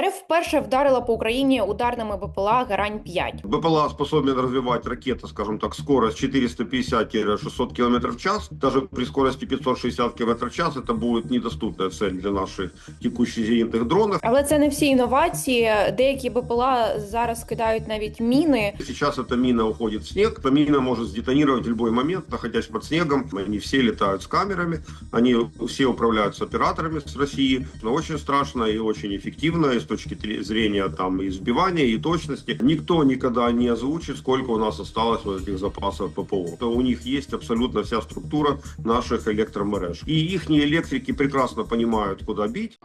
РФ вперше вдарила по Україні ударними БПЛА Грань 5 БПЛА способен развивать ракета, скажем так, скорость 450-600 км в час. Даже при скорости 560 км в час это будет недоступная цель для наших текущих зенитных дронов. Але це не всі інновації. Деякі БПЛА зараз кидають навіть міни. Сейчас эта мина уходит в снег. Эта мина может сдетонировать в любой момент, находясь под снегом. Они все летают с камерами, они все управляются операторами с России. Но очень страшно и очень эффективно и с Точки зрения там и сбивания, и точности. Никто никогда не озвучит, сколько у нас осталось вот этих запасов ППО. То у них есть абсолютно вся структура наших электромереж. И их электрики прекрасно понимают, куда бить.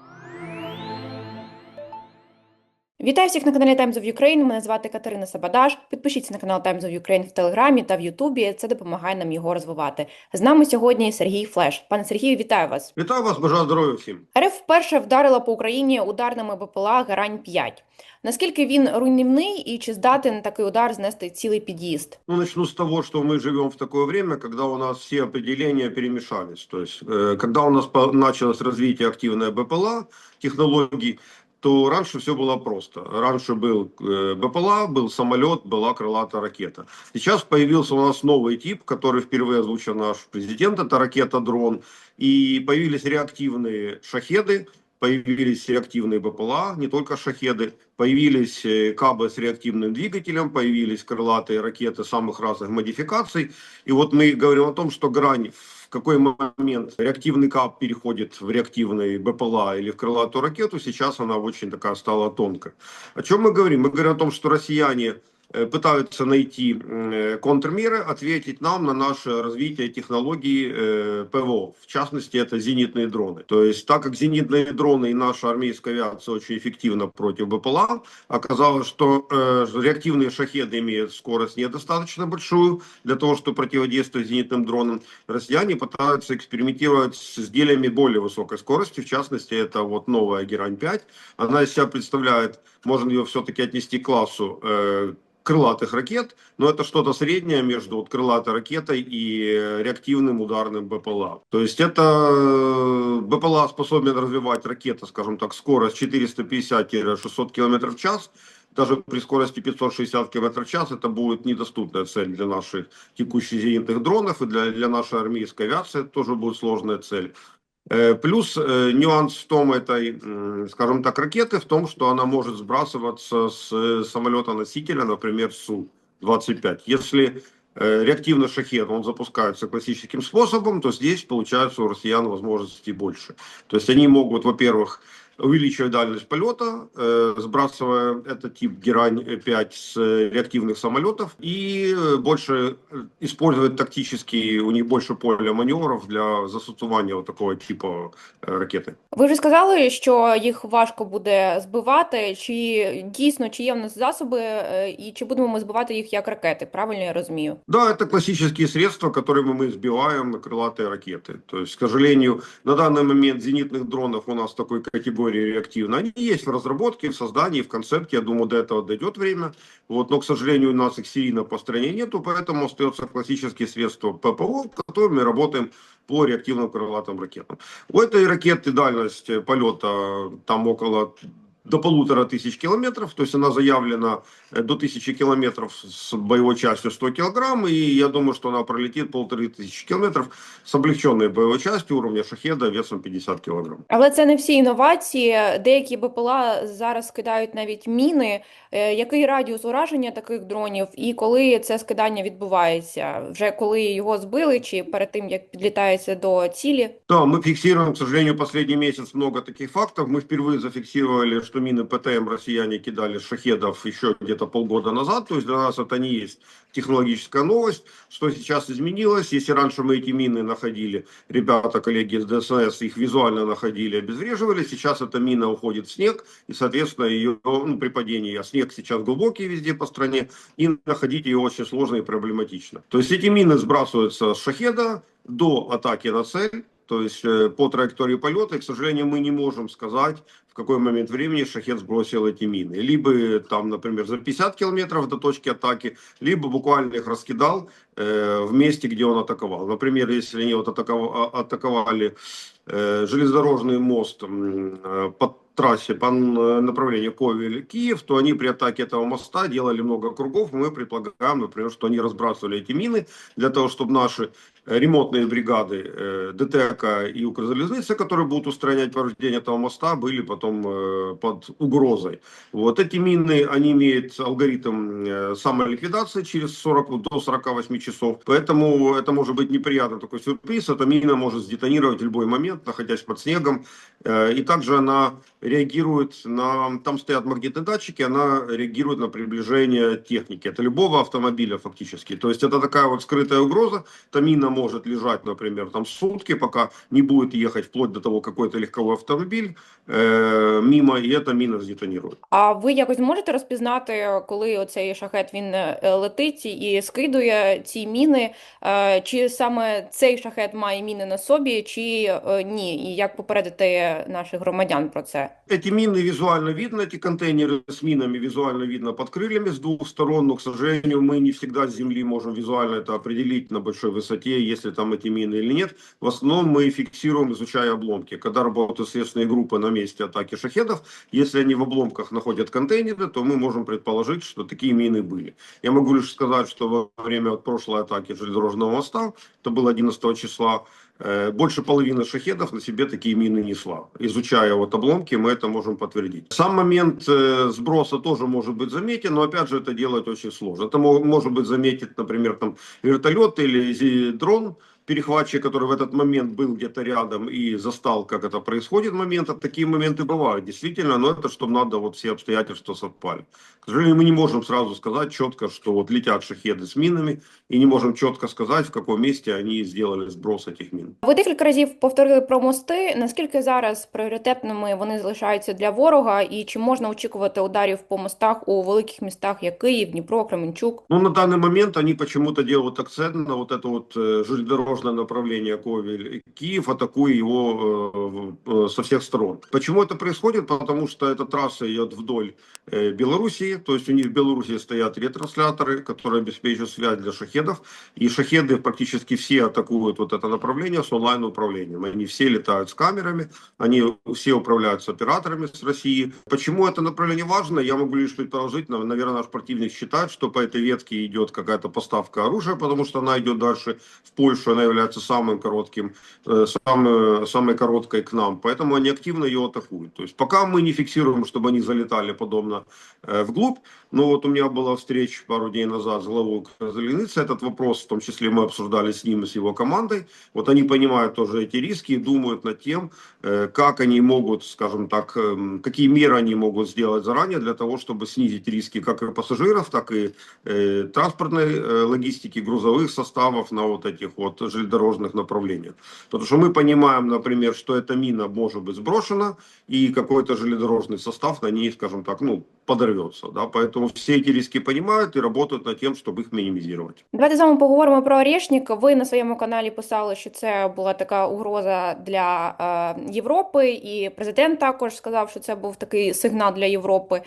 Вітаю всіх на каналі Times of Ukraine. Мене звати Катерина Сабадаш. Підпишіться на канал Times of Ukraine в Телеграмі та в Ютубі. Це допомагає нам його розвивати. З нами сьогодні Сергій Флеш. Пане Сергію, вітаю вас. Вітаю вас, бажаю здоров'я всім. РФ вперше вдарила по Україні ударними БПЛА Грань 5 Наскільки він руйнівний і чи здатен такий удар знести цілий під'їзд? Ну, начну с того, что мы живем в такое время, когда у нас все определения перемешались. То есть, э, у нас по- началось развитие активной БПЛА технологий, то раньше все было просто. Раньше был э, БПЛА, был самолет, была крылатая ракета. Сейчас появился у нас новый тип, который впервые озвучил наш президент, это ракета-дрон. И появились реактивные шахеды, появились реактивные БПЛА, не только шахеды, появились э, кабы с реактивным двигателем, появились крылатые ракеты самых разных модификаций. И вот мы говорим о том, что грань какой момент реактивный кап переходит в реактивный БПЛА или в крылатую ракету, сейчас она очень такая стала тонкая. О чем мы говорим? Мы говорим о том, что россияне пытаются найти э, контрмеры, ответить нам на наше развитие технологий э, ПВО. В частности, это зенитные дроны. То есть, так как зенитные дроны и наша армейская авиация очень эффективна против БПЛА, оказалось, что э, реактивные шахеды имеют скорость недостаточно большую для того, чтобы противодействовать зенитным дронам. Россияне пытаются экспериментировать с изделиями более высокой скорости. В частности, это вот новая Герань-5. Она из себя представляет, можно ее все-таки отнести к классу э, крылатых ракет, но это что-то среднее между вот крылатой ракетой и э, реактивным ударным БПЛА. То есть это э, БПЛА способен развивать ракета, скажем так, скорость 450-600 км в час, даже при скорости 560 км в час это будет недоступная цель для наших текущих зенитных дронов и для, для нашей армейской авиации это тоже будет сложная цель. Э, Плюс э, нюанс в том этой, скажем так, ракеты в том, что она может сбрасываться с э, самолета-носителя, например, Су-25. Если реактивный шахет, он запускается классическим способом, то здесь получается у россиян возможностей больше. То есть они могут, во-первых, увеличивать дальность полета, э, сбрасывая этот тип Герань-5 с э, реактивных самолетов и э, больше э, использовать тактически, у них больше поля маневров для застосування вот такого типу э, ракети. Ви вже сказали, що їх важко буде збивати. Чи дійсно чи є в нас засоби, е, і чи будемо ми збивати їх як ракети? Правильно я розумію? Да, это классические средства, которыми мы сбиваем крылатые ракеты. То есть, к сожалению, на данный момент зенитных дронов у нас такой категории реактивно. Они есть в разработке, в создании, в концепте. Я думаю, до этого дойдет время. Вот, но, к сожалению, у нас их серийно по стране нету, поэтому остается классические средства ППО, которыми работаем по реактивным крылатым ракетам. У этой ракеты дальность э, полета там около до полутора тысяч километров, то есть она заявлена э, до тысячи километров с боевой частью 100 килограмм, и я думаю, что она пролетит полторы тысячи километров с облегченной боевой частью уровня шахеда весом 50 килограмм. Але це не всі інновації. Деякі БПЛА зараз скидають навіть міни. Е, Який радіус ураження таких дронів, і коли це скидання відбувається? Вже коли його збили, чи перед тим як підлітається до цілі? Да, мы фиксируем, к сожалению, последний месяц много таких фактов. Мы впервые зафиксировали, что мины ПТМ россияне кидали шахедов еще где-то полгода назад. То есть для нас это не есть технологическая новость. Что сейчас изменилось? Если раньше мы эти мины находили, ребята, коллеги из ДСНС их визуально находили, обезвреживали, сейчас эта мина уходит в снег, и, соответственно, ее ну, при падении, а снег сейчас глубокий везде по стране, и находить ее очень сложно и проблематично. То есть эти мины сбрасываются с шахеда до атаки на цель, то есть э, по траектории полета, и, к сожалению, мы не можем сказать, в какой момент времени шахет сбросил эти мины. Либо там, например, за 50 километров до точки атаки, либо буквально их раскидал э, в месте, где он атаковал. Например, если они вот а- атаковали э, железнодорожный мост э, под трассе по н- направлению Ковель-Киев, то они при атаке этого моста делали много кругов. Мы предполагаем, например, что они разбрасывали эти мины для того, чтобы наши э, ремонтные бригады э, ДТЭКа и Укрзалезницы, которые будут устранять повреждения этого моста, были потом э, под угрозой. Вот эти мины, они имеют алгоритм э, самоликвидации через 40 до 48 часов, поэтому это может быть неприятный такой сюрприз. Эта мина может сдетонировать в любой момент, находясь под снегом, Э, и также она реагирует на... Там стоят магнитные датчики, она реагирует на приближение техники. Это любого автомобиля фактически. То есть это такая вот скрытая угроза. Та мина может лежать, например, там сутки, пока не будет ехать вплоть до того какой-то легковой автомобиль э, мимо, и эта мина сдетонирует. А ви якось можете розпізнати, коли оцей шахет він е, летить і скидує ці міни, е, чи саме цей шахет має міни на собі, чи е, ні? І як попередити наших громадян про це? Эти мины визуально видно, эти контейнеры с минами визуально видно под крыльями с двух сторон, но, к сожалению, мы не всегда с земли можем визуально это определить на большой высоте, если там эти мины или нет. В основном мы фиксируем, изучая обломки. Когда работают следственные группы на месте атаки шахедов, если они в обломках находят контейнеры, то мы можем предположить, что такие мины были. Я могу лишь сказать, что во время прошлой атаки железнодорожного моста, это было 11 числа, Больше половины шахедов на себе такие мины несла. Изучая вот обломки, мы это можем подтвердить. Сам момент э, сброса тоже может быть заметен, но опять же это делать очень сложно. Это мо- может быть заметить, например, там вертолет или дрон, перехватчик, который в этот момент был где-то рядом и застал, как это происходит момент. А Такие моменты бывают, действительно, но это чтобы надо вот все обстоятельства совпали. К сожалению, мы не можем сразу сказать четко, что вот летят шахеды с минами, и не можем четко сказать, в каком месте они сделали сброс этих мин. Ви декілька разів повторили про мости. Наскільки зараз пріоритетними вони залишаються для ворога, і чи можна очікувати ударів по мостах у великих містах, як Київ, Дніпро, Кременчук? Ну, на данный момент они почему-то делают акцент на вот это вот э, железнодорожное направление Ковель-Киев, атакуя его э, э, со всех сторон. Почему это происходит? Потому что эта трасса идет вдоль э, Белоруссии, то есть у них в Белоруссии стоят ретрансляторы, которые обеспечивают связь для шахедов, и шахеды практически все атакуют вот это направление с онлайн-управлением. Они все летают с камерами, они все управляются операторами с России. Почему это направление важно? Я могу лишь предположить, нав- наверное, наш противник считает, что по этой ветке идет какая-то поставка оружия, потому что она идет дальше в Польшу, она является самым коротким, э, самой, самой короткой к нам, поэтому они активно ее атакуют. То есть пока мы не фиксируем, чтобы они залетали подобно э, вглубь, но вот у меня была встреча пару дней назад с главой Укрзалезницы, этот вопрос, в том числе мы обсуждали с ним и с его командой, вот они понимают тоже эти риски и думают над тем, э, как они могут, скажем так, эм, какие меры они могут сделать заранее для того, чтобы снизить риски как и пассажиров, так и э, транспортной э, логистики, грузовых составов на вот этих вот железнодорожных направлениях. Потому что мы понимаем, например, что эта мина может быть сброшена, и какой-то железнодорожный состав на ней, скажем так, ну, подорвется. Да? Поэтому все эти риски понимают и работают над тем, чтобы их минимизировать. Давайте з вами поговоримо про Орешник. Ви на своєму каналі писали, що це була така угроза для е, Європи, і президент також сказав, що це був такий сигнал для Європи.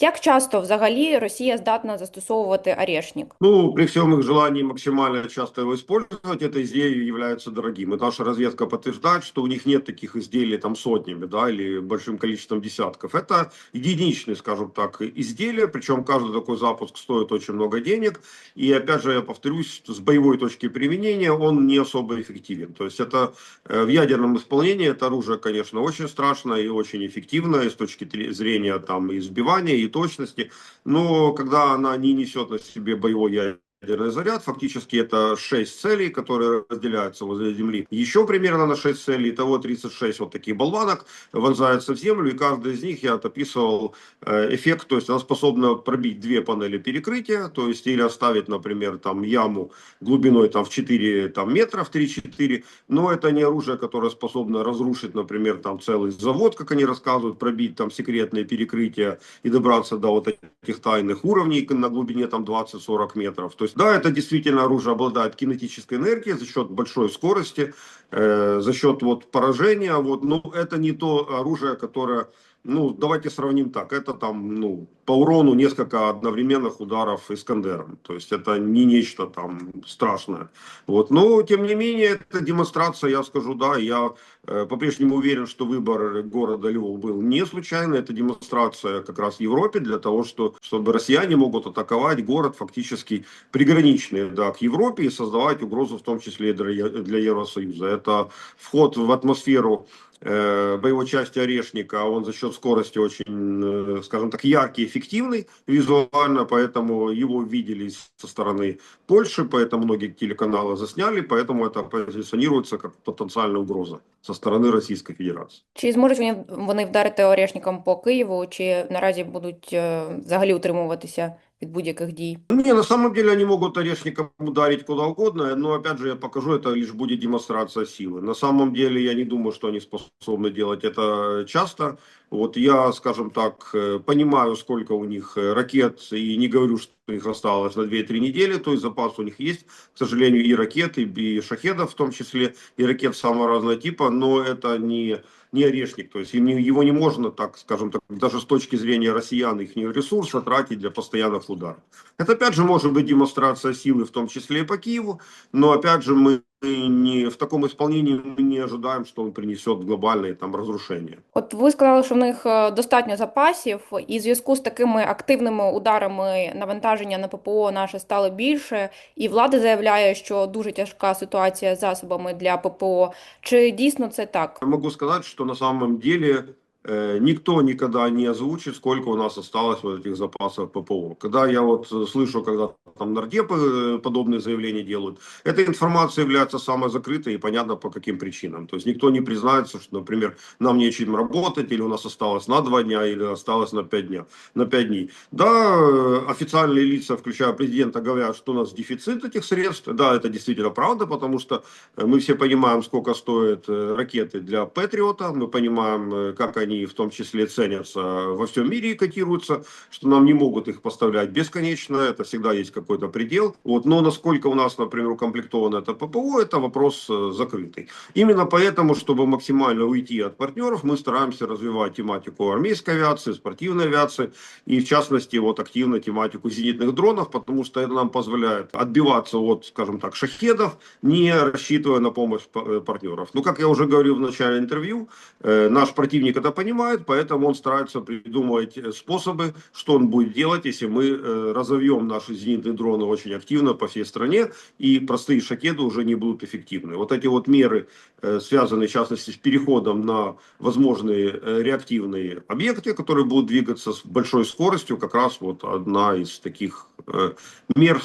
Як часто взагалі Росія здатна застосовувати Орешник? Ну, при всем их желании максимально часто его использовать, это изделие является дорогим. И наша разведка подтверждает, что у них нет таких изделий там сотнями, да, или большим количеством десятков. Это единичные, скажем так, изделия, причем каждый такой запуск стоит очень много денег. И опять же, я повторюсь, с боевой точки применения он не особо эффективен. То есть это э, в ядерном исполнении это оружие, конечно, очень страшное и очень эффективное с точки зрения там и сбивания, и точности. Но когда она не несет на себе боевой ядерный заряд, фактически это 6 целей, которые разделяются возле Земли. Еще примерно на 6 целей, итого 36 вот таких болванок вонзаются в Землю, и каждый из них я отописывал э, эффект, то есть она способна пробить две панели перекрытия, то есть или оставить, например, там яму глубиной там в 4 там, метра, в 3-4, но это не оружие, которое способно разрушить, например, там целый завод, как они рассказывают, пробить там секретные перекрытия и добраться до вот этих тайных уровней на глубине там 20-40 метров. То есть, да, это действительно оружие обладает кинетической энергией за счет большой скорости, э, за счет вот поражения, вот, но это не то оружие, которое ну, давайте сравним так, это там, ну, по урону несколько одновременных ударов Искандером. То есть это не нечто там страшное. Вот. Но, тем не менее, это демонстрация, я скажу, да, я э, по-прежнему уверен, что выбор города Львов был не случайный. Это демонстрация как раз Европе для того, что, чтобы россияне могут атаковать город фактически приграничный да, к Европе и создавать угрозу в том числе и для, Евросоюза. Это вход в атмосферу боевой части Орешника, он за счет скорости очень, э, скажем так, яркий, эффективный визуально, поэтому его видели со стороны Польши, поэтому многие телеканалы засняли, поэтому это позиционируется как потенциальная угроза со сторони Російської Федерації. Чи зможуть вони, вони вдарити орешником по Києву, чи наразі будуть е, взагалі утримуватися від будь-яких дій? Не, на самом деле они могут орешником ударить куда угодно, но опять же я покажу, это лишь будет демонстрация силы. На самом деле я не думаю, что они способны делать это часто. Вот я, скажем так, э, понимаю, сколько у них э, ракет, и не говорю, что у них осталось на 2-3 недели, то есть запас у них есть, к сожалению, и ракет, и, и шахедов в том числе, и ракет самого разного типа, но это не, не орешник, то есть его не можно, так скажем так, даже с точки зрения россиян, их ресурса тратить для постоянных ударов. Это опять же может быть демонстрация силы, в том числе и по Киеву, но опять же мы не в таком исполнении мы не ожидаем, что он принесет глобальные там разрушения. От ви сказали, що в них е, достатньо запасів, і в зв'язку з такими активними ударами навантаження на ППО наше стало більше, і влада заявляє, що дуже тяжка ситуація з засобами для ППО. Чи дійсно це так? Я могу сказать, что на самом деле э, никто никогда не озвучит, сколько у нас осталось вот этих запасов ППО. Когда я вот э, слышу, когда там нардепы э, подобные заявления делают, эта информация является самой закрытой и понятно по каким причинам. То есть никто не признается, что, например, нам нечем работать, или у нас осталось на два дня, или осталось на пять дня, на пять дней. Да, э, официальные лица, включая президента, говорят, что у нас дефицит этих средств. Да, это действительно правда, потому что э, мы все понимаем, сколько стоят э, ракеты для Патриота, мы понимаем, э, как они в том числе ценятся во всем мире и котируются, что нам не могут их поставлять бесконечно, это всегда есть какой-то предел. Вот, но насколько у нас, например, укомплектовано это ППО, это вопрос э, закрытый. Именно поэтому, чтобы максимально уйти от партнеров, мы стараемся развивать тематику армейской авиации, спортивной авиации и, в частности, вот активно тематику зенитных дронов, потому что это нам позволяет отбиваться от, скажем так, шахедов, не рассчитывая на помощь э, партнеров. Ну, как я уже говорил в начале интервью, э, наш противник это понимает, поэтому он старается придумывать э, способы, что он будет делать, если мы э, разовьем наши зенитные дроны очень активно по всей стране, и простые шахеды уже не будут эффективны. Вот эти вот меры, э, связанные, в частности, с переходом на возможные реактивные объекты, которые будут двигаться с большой скоростью, как раз вот одна из таких мер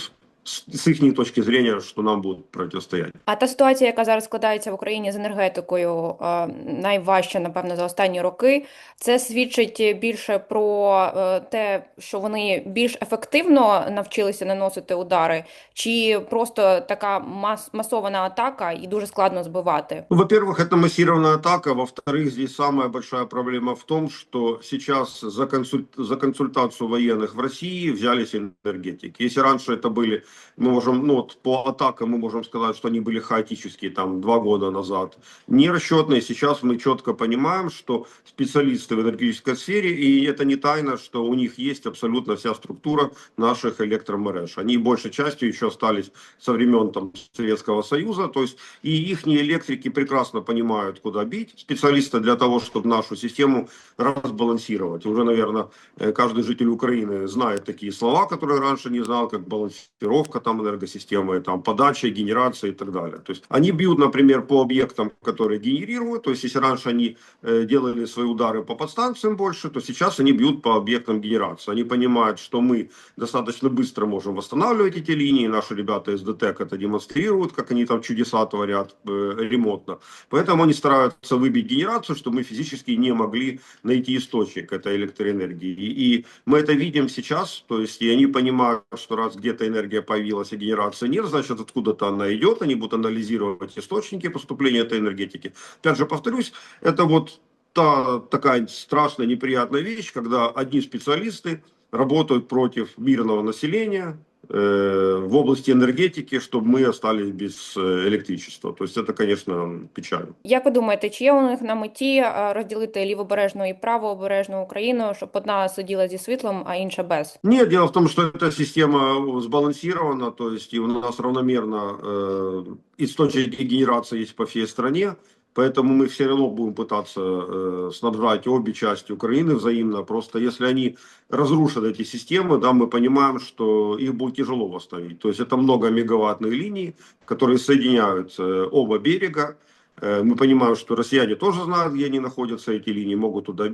с, с их точки зрения, что нам будут противостоять. А та ситуація, яка зараз складається в Україні з енергетикою, е, найважча, напевно, за останні роки, це свідчить більше про е, те, що вони більш ефективно навчилися наносити удари, чи просто така мас масована атака і дуже складно збивати. Ну, Во-первых, это массированная атака. Во-вторых, здесь самая большая проблема в том, что сейчас за, консуль- за консультацию военных в России взялись энергетики. Если раньше это были, мы можем, ну вот по атакам мы можем сказать, что они были хаотические там два года назад, нерасчетные. Сейчас мы четко понимаем, что специалисты в энергетической сфере, и это не тайна, что у них есть абсолютно вся структура наших электромереж. Они большей частью еще остались со времен там, Советского Союза, то есть и их электрики прекрасно понимают, куда бить. Специалисты для того, чтобы нашу систему разбалансировать. Уже, наверное, э, каждый житель Украины знает такие слова, которые раньше не знал, как балансировка там энергосистемы, там подача, генерация и так далее. То есть они бьют, например, по объектам, которые генерируют. То есть если раньше они э, делали свои удары по подстанциям больше, то сейчас они бьют по объектам генерации. Они понимают, что мы достаточно быстро можем восстанавливать эти линии. Наши ребята из ДТЭК это демонстрируют, как они там чудеса творят э, ремонтно. Поэтому они стараются выбить генерацию, чтобы мы физически не могли найти источник этой электроэнергии. И, и мы это видим сейчас, то есть и они понимают, что раз где-то энергия появилась, а генерации нет, значит откуда-то она идет, они будут анализировать источники поступления этой энергетики. Опять же повторюсь, это вот та такая страшная, неприятная вещь, когда одни специалисты работают против мирного населения, в области энергетики, чтобы мы остались без э, электричества. То есть это, конечно, печально. Як ви думаєте, чи є у них на меті е, розділити лівобережну і правообережну Україну, щоб одна сиділа зі світлом, а інша без? Нет, дело в том, что эта система сбалансирована, то есть и у нас равномерно э, источники генерации есть по всей стране, Поэтому мы все равно будем пытаться э, снабжать обе части Украины взаимно. Просто если они разрушат эти системы, да, мы понимаем, что их будет тяжело восстановить. То есть это много мегаваттных линий, которые соединяют э, оба берега. Э, Мы понимаем, что россияне тоже знают, где они находятся, эти линии могут туда.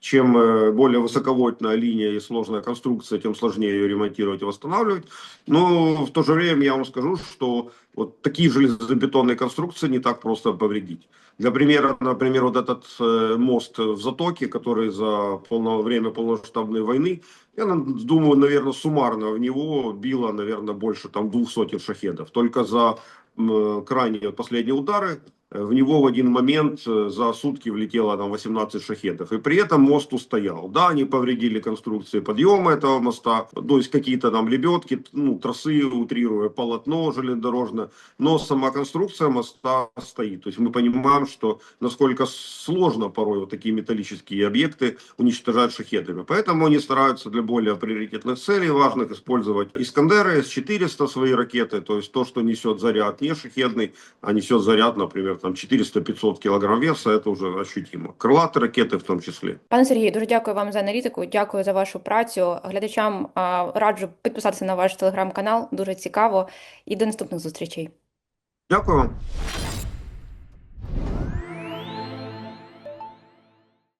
Чем э, более высоковольтная линия и сложная конструкция, тем сложнее ее ремонтировать и восстанавливать. Но в то же время я вам скажу, что вот такие железобетонные конструкции не так просто повредить. Для примера, например, вот этот э, мост в Затоке, который за полное время полномасштабной войны, я думаю, наверное, суммарно в него било, наверное, больше там двух сотен шахедов. Только за крайние последние удары в него в один момент э, за сутки влетело там 18 шахедов. И при этом мост устоял. Да, они повредили конструкции подъема этого моста, то есть какие-то там лебедки, ну, тросы, утрируя, полотно железнодорожное, но сама конструкция моста стоит. То есть мы понимаем, что насколько сложно порой вот такие металлические объекты уничтожать шахедами. Поэтому они стараются для более приоритетных целей важных использовать Искандеры, С-400 свои ракеты, то есть то, что несет заряд не шахедный, а несет заряд, например, там 400-500 килограмм веса, это уже ощутимо. Крылатые ракеты в том числе. Пане Сергію, дуже дякую вам за аналітику. Дякую за вашу працю. Глядачам а, раджу підписатися на ваш телеграм-канал. Дуже цікаво. І до наступних зустрічей. Дякую вам.